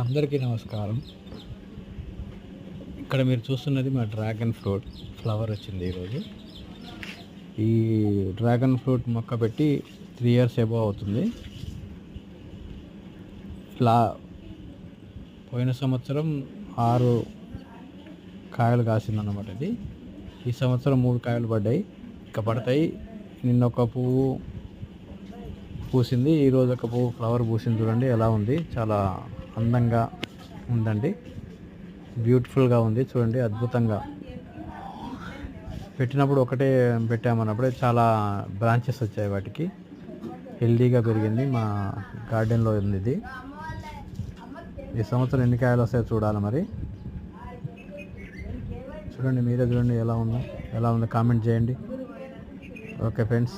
అందరికీ నమస్కారం. ఇక్కడ మీరు చూస్తున్నది మా డ్రాగన్ ఫ్రూట్ ఫ్లవర్ వచ్చింది ఈరోజు. ఈ డ్రాగన్ ఫ్రూట్ మొక్క పెట్టి త్రీ ఇయర్స్ ఎబో అవుతుంది. ఫ్లా పోయిన సంవత్సరం ఆరు కాయలు కాసిందన్నమాట ఇది. ఈ సంవత్సరం మూడు కాయలు పడ్డాయి. ఇంకా పడతాయి. నిన్న ఒక పువ్వు పూసింది. ఈరోజు ఒక పువ్వు ఫ్లవర్ పూసింది చూడండి ఎలా ఉంది. చాలా అందంగా ఉందండి. బ్యూటిఫుల్గా ఉంది. చూడండి అద్భుతంగా. పెట్టినప్పుడు ఒకటే పెట్టామన్నప్పుడే చాలా బ్రాంచెస్ వచ్చాయి వాటికి. హెల్దీగా పెరిగింది. మా గార్డెన్లో ఉంది ఇది ఈ సంవత్సరం ఎన్ని కాయలు వస్తాయో చూడాలి మరి. చూడండి మీరే చూడండి ఎలా ఉందో. ఎలా ఉందో కామెంట్ చేయండి. Okay friends.